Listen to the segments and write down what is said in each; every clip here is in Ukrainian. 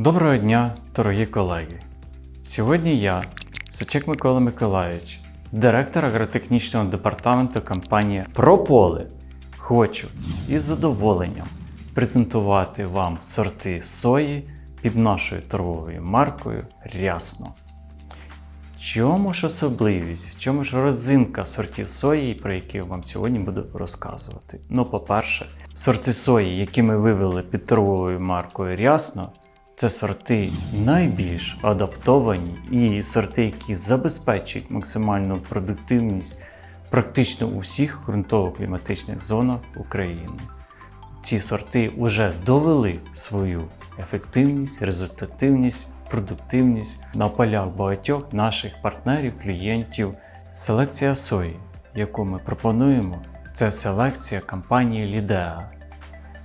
Доброго дня, дорогі колеги! Сьогодні я, Сучек Микола Миколайович, директор агротехнічного департаменту компанії Прополе, хочу із задоволенням презентувати вам сорти сої під нашою торговою маркою Рясно. Чому ж особливість, в чому ж розинка сортів сої, про які я вам сьогодні буду розказувати? Ну, по-перше, сорти сої, які ми вивели під торговою маркою Рясно, це сорти найбільш адаптовані і сорти, які забезпечують максимальну продуктивність практично у всіх ґрунтово-кліматичних зонах України. Ці сорти вже довели свою ефективність, результативність, продуктивність на полях багатьох наших партнерів, клієнтів. Селекція сої, яку ми пропонуємо, це селекція компанії Лідеа.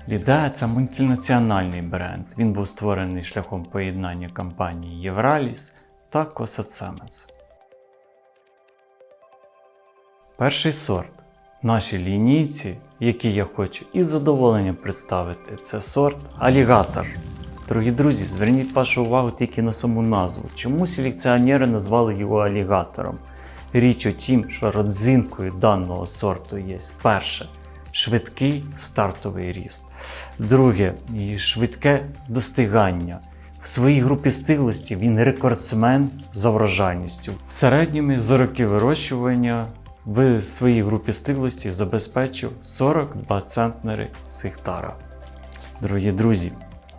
Лідеа це мультинаціональний бренд. Він був створений шляхом поєднання компанії Євраліс та Косацеменс. Перший сорт в нашій лінійці, який я хочу із задоволенням представити, це сорт Алігатор. Дорогі друзі, зверніть вашу увагу тільки на саму назву. Чому селекціонери назвали його алігатором? Річ у тім, що родзинкою даного сорту є перше швидкий стартовий ріст. Друге, і швидке достигання. В своїй групі стиглості він рекордсмен за врожайністю. В середньому за роки вирощування в своїй групі стиглості забезпечив 42 центнери з гектара. Дорогі друзі,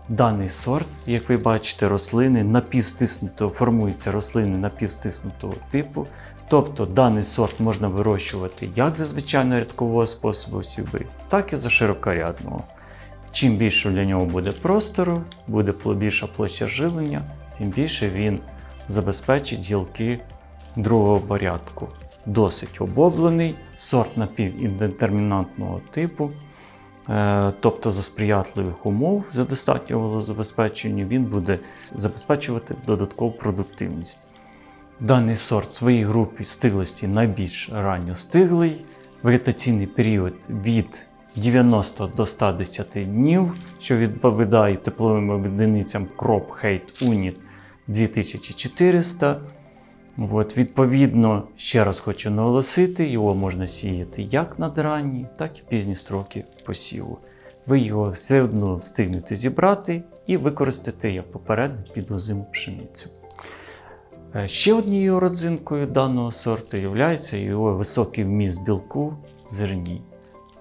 даний сорт, як ви бачите, рослини напівстиснутого, формуються рослини напівстиснутого типу. Тобто даний сорт можна вирощувати як за звичайного рядкового способу сівби, так і за широкорядного. Чим більше для нього буде простору, буде більша площа живлення, тим більше він забезпечить гілки другого порядку. Досить обоблений, сорт напівіндетермінантного типу. Е, Тобто за сприятливих умов, за достатнього вологозабезпечення, він буде забезпечувати додаткову продуктивність. Даний сорт в своїй групі стиглості найбільш ранньо стиглий, вегетаційний період від 90 до 110 днів, що відповідає тепловим одиницям Crop Height Unit 2400. От, відповідно, ще раз хочу наголосити, його можна сіяти як надранні, так і пізні строки посіву. Ви його все одно встигнете зібрати і використати як попередник під озиму пшеницю. Е, Ще однією родзинкою даного сорту є його високий вміст білку зерні.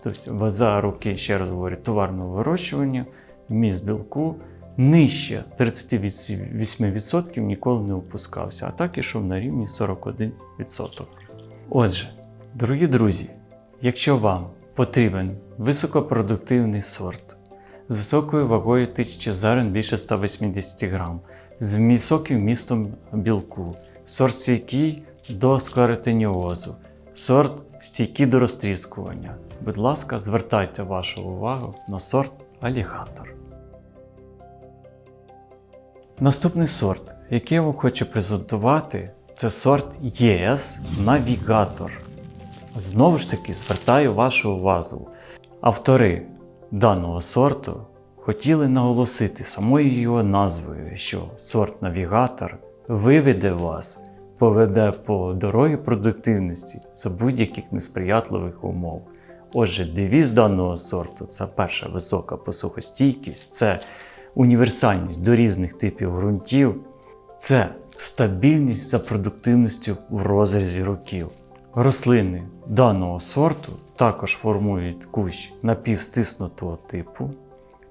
Тобто за роки, ще раз говорю, товарного вирощування, вміст білку нижче 38% ніколи не опускався, а так ішов на рівні 41%. Отже, дорогі друзі, якщо вам потрібен високопродуктивний сорт з високою вагою 1000 зерен більше 180 грам, з високим вмістом білку, сорт стійкий до склеротиніозу, сорт стійкий до розтріскування. Будь ласка, звертайте вашу увагу на сорт алігатор. Наступний сорт, який я вам хочу презентувати, це сорт ЄС Навігатор. Знову ж таки, звертаю вашу увагу. Автори даного сорту хотіли наголосити самою його назвою, що сорт Навігатор виведе вас, поведе по дорогі продуктивності за будь-яких несприятливих умов. Отже, девіз даного сорту це перша висока посухостійкість, це універсальність до різних типів ґрунтів, це стабільність за продуктивністю в розрізі років. Рослини даного сорту також формують кущ напівстиснутого типу,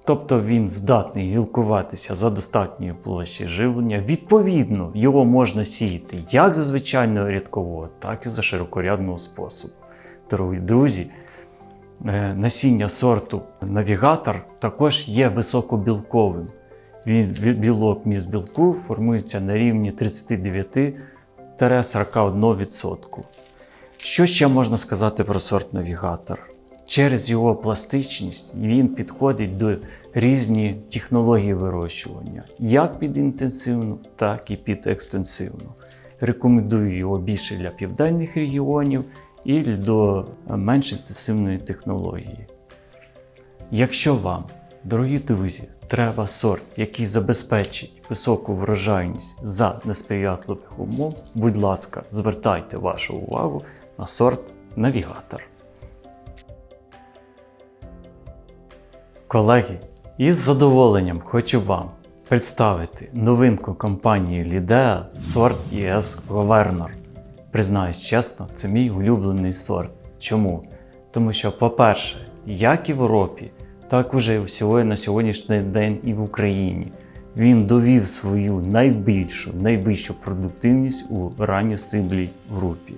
тобто він здатний гілкуватися за достатньої площі живлення. Відповідно, його можна сіяти як за звичайного рядкового, так і за широкорядного способу. Дорогі друзі, Е, насіння сорту навігатор також є високобілковим. Він білок міст білку формується на рівні 39-41%. Що ще можна сказати про сорт навігатор? Через його пластичність він підходить до різні технології вирощування, як під інтенсивну, так і під екстенсивну. Рекомендую його більше для південних регіонів і до менш інтенсивної технології. Якщо вам, дорогі друзі, треба сорт, який забезпечить високу врожайність за несприятливих умов, будь ласка, звертайте вашу увагу на сорт навігатор. Колеги, із задоволенням хочу вам представити новинку компанії Lidea сорт ЄС Governor. Признаюсь чесно, це мій улюблений сорт. Чому? Тому що, по-перше, як і в Європі, так уже і сьогодні, на сьогоднішній день і в Україні. Він довів свою найбільшу, найвищу продуктивність у ранньостиблій групі.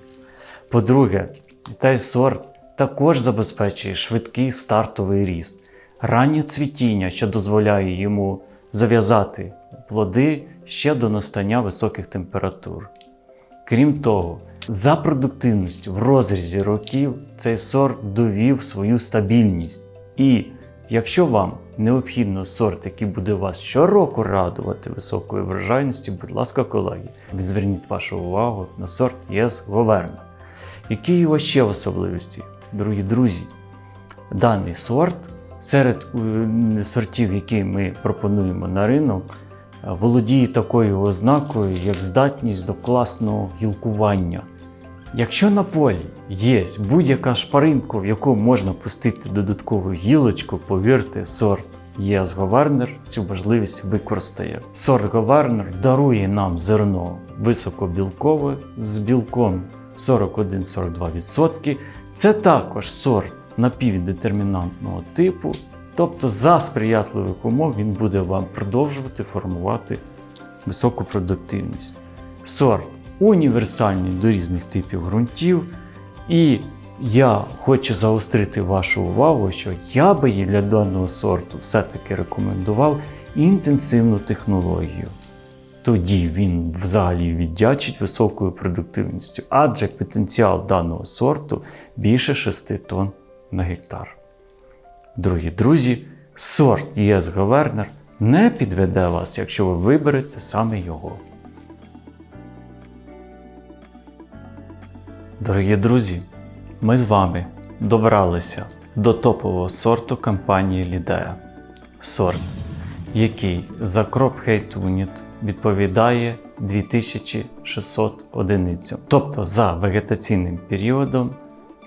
По-друге, цей сорт також забезпечує швидкий стартовий ріст, раннє цвітіння, що дозволяє йому зав'язати плоди ще до настання високих температур. Крім того, за продуктивністю в розрізі років цей сорт довів свою стабільність. І якщо вам необхідно сорт, який буде вас щороку радувати високою врожайністю, будь ласка, колеги, зверніть вашу увагу на сорт ЄС Говерна. Які його ще особливості, дорогі друзі? Даний сорт серед е, сортів, які ми пропонуємо на ринок, е, володіє такою ознакою, як здатність до класного гілкування. Якщо на полі є будь-яка шпаринка, в яку можна пустити додаткову гілочку, повірте, сорт ЄС Говернер цю можливість використає. Сорт Говернер дарує нам зерно високобілкове з білком 41-42%. Це також сорт напівдетермінантного типу, тобто за сприятливих умов він буде вам продовжувати формувати високу продуктивність. Сорт універсальний до різних типів ґрунтів. І я хочу заострити вашу увагу, що я би їй для даного сорту все-таки рекомендував інтенсивну технологію. Тоді він взагалі віддячить високою продуктивністю, адже потенціал даного сорту більше 6 тонн на гектар. Дорогі друзі, сорт ЄС Говернер не підведе вас, якщо ви виберете саме його. Дорогі друзі, ми з вами добралися до топового сорту компанії Lidea. Сорт, який за Crop Hate Unit відповідає 2600 одиницям. Тобто за вегетаційним періодом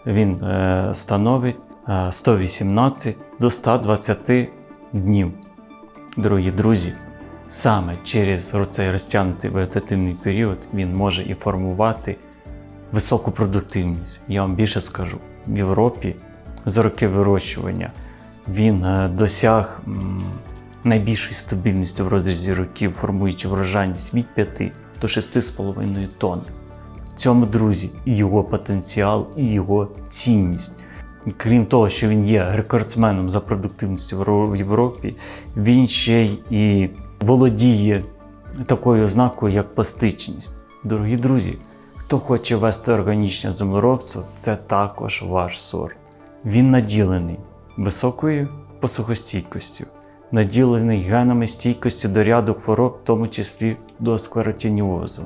він е, становить е, 118 до 120 днів. Дорогі друзі, саме через цей розтягнутий вегетативний період він може і формувати високу продуктивність. Я вам більше скажу, в Європі за роки вирощування він е, досяг найбільшої стабільності в розрізі років, формуючи врожайність від 5 до 6,5 тонн. Цьому, друзі, його потенціал, і його цінність. Крім того, що він є рекордсменом за продуктивністю в в Європі, він ще й і володіє такою ознакою, як пластичність. Дорогі друзі, хто хоче вести органічне землеробство, це також ваш сорт. Він наділений високою посухостійкістю, наділений генами стійкості до ряду хвороб, в тому числі до склеротініозу.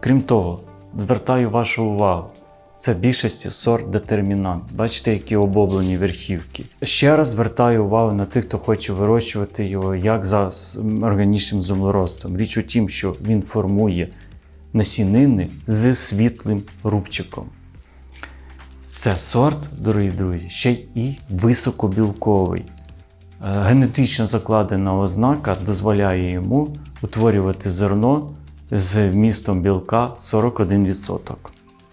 Крім того, звертаю вашу увагу. Це більшості сорт детермінант. Бачите, які обоблені верхівки. Ще раз звертаю увагу на тих, хто хоче вирощувати його як за органічним землеробством. Річ у тім, що він формує насінини з світлим рубчиком. Це сорт, дорогі друзі, ще й високобілковий. Е, Генетично закладена ознака дозволяє йому утворювати зерно з вмістом білка 41%.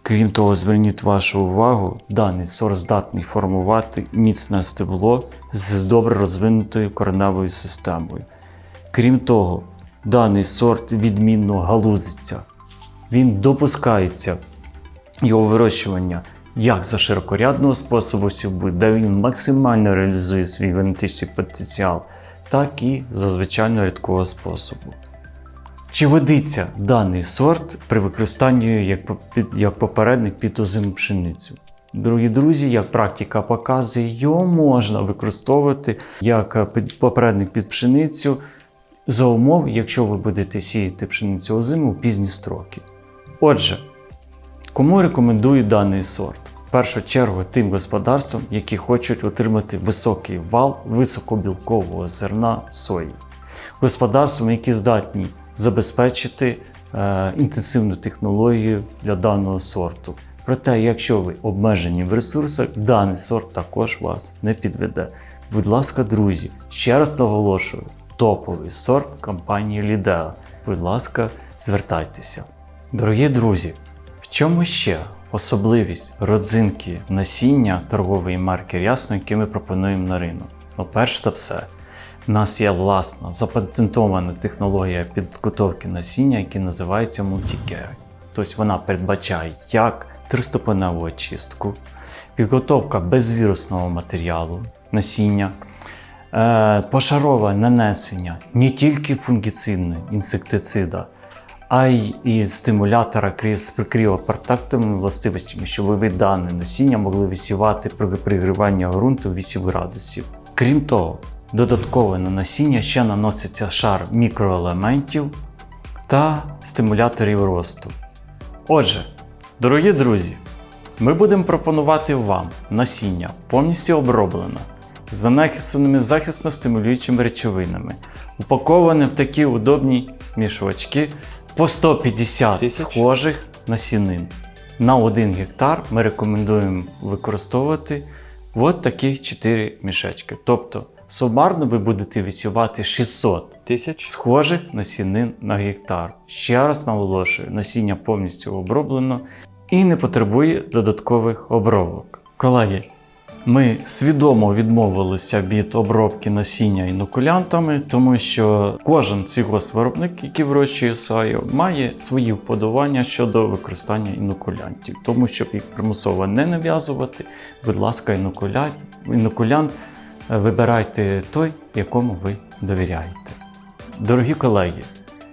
Крім того, зверніть вашу увагу, даний сорт здатний формувати міцне стебло з добре розвинутою кореневою системою. Крім того, даний сорт відмінно галузиться. Він допускається його вирощування як за широкорядного способу сівби, де він максимально реалізує свій генетичний потенціал, так і за звичайно рідкого способу. Чи годиться даний сорт при використанні як, попередник під озиму пшеницю? Дорогі друзі, як практика показує, його можна використовувати як е, попередник під пшеницю за умов, якщо ви будете сіяти пшеницю озиму в пізні строки. Отже, кому рекомендую даний сорт? В першу чергу тим господарствам, які хочуть отримати високий вал високобілкового зерна сої. Господарствам, які здатні забезпечити е, інтенсивну технологію для даного сорту. Проте, якщо ви обмежені в ресурсах, даний сорт також вас не підведе. Будь ласка, друзі, ще раз наголошую: топовий сорт компанії Lidea. Будь ласка, звертайтеся. Дорогі друзі, в чому ще особливість родзинки насіння торгової марки Рясно, які ми пропонуємо на ринок? Ну, перш за все, в нас є власна запатентована технологія підготовки насіння, яка називається Multicare. Тобто вона передбачає як триступеневу очистку, підготовка безвірусного матеріалу насіння, е, пошарове нанесення не тільки фунгіцидного інсектицида, а й і стимулятора з кріопротектовими властивостями, щоб ви дане насіння могли висівати при пригріванні ґрунту 8 градусів. Крім того, додатково на насіння ще наноситься шар мікроелементів та стимуляторів росту. Отже, дорогі друзі, ми будемо пропонувати вам насіння повністю оброблене, з занесеними захисно-стимулюючими речовинами, упаковане в такі удобні мішочки по 150 Тисяч? схожих насінин. На 1 гектар ми рекомендуємо використовувати от таких 4 мішечки. Тобто сумарно ви будете висівати 600 Тисяч? схожих насінин на гектар. Ще раз наголошую, насіння повністю оброблено і не потребує додаткових обробок. Колеги, ми свідомо відмовилися від обробки насіння інокулянтами, тому що кожен сільгоспвиробник, який вирощує сою, має свої вподобання щодо використання інокулянтів. Тому щоб їх примусово не нав'язувати, будь ласка, інокулянт, інокулянт вибирайте той, якому ви довіряєте. Дорогі колеги,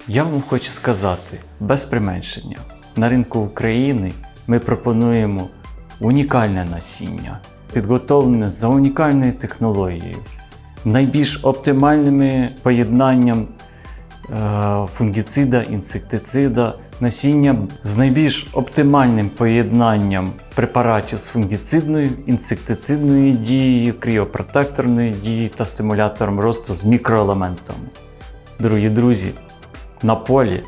я вам хочу сказати без применшення, на ринку України ми пропонуємо унікальне насіння, підготовлене за унікальною технологією, найбільш оптимальними поєднанням фунгіцида, інсектицида, насіння з найбільш оптимальним поєднанням препаратів з фунгіцидною, інсектицидною дією, кріопротекторною дією та стимулятором росту з мікроелементами. Дорогі друзі, на полі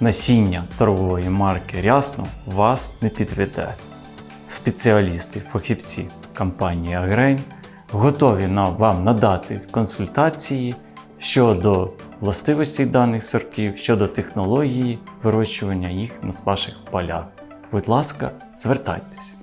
насіння торгової марки Рясно вас не підведе. Спеціалісти, фахівці компанії Агрейн готові вам надати консультації щодо властивостей даних сортів, щодо технології вирощування їх на ваших полях. Будь ласка, звертайтесь.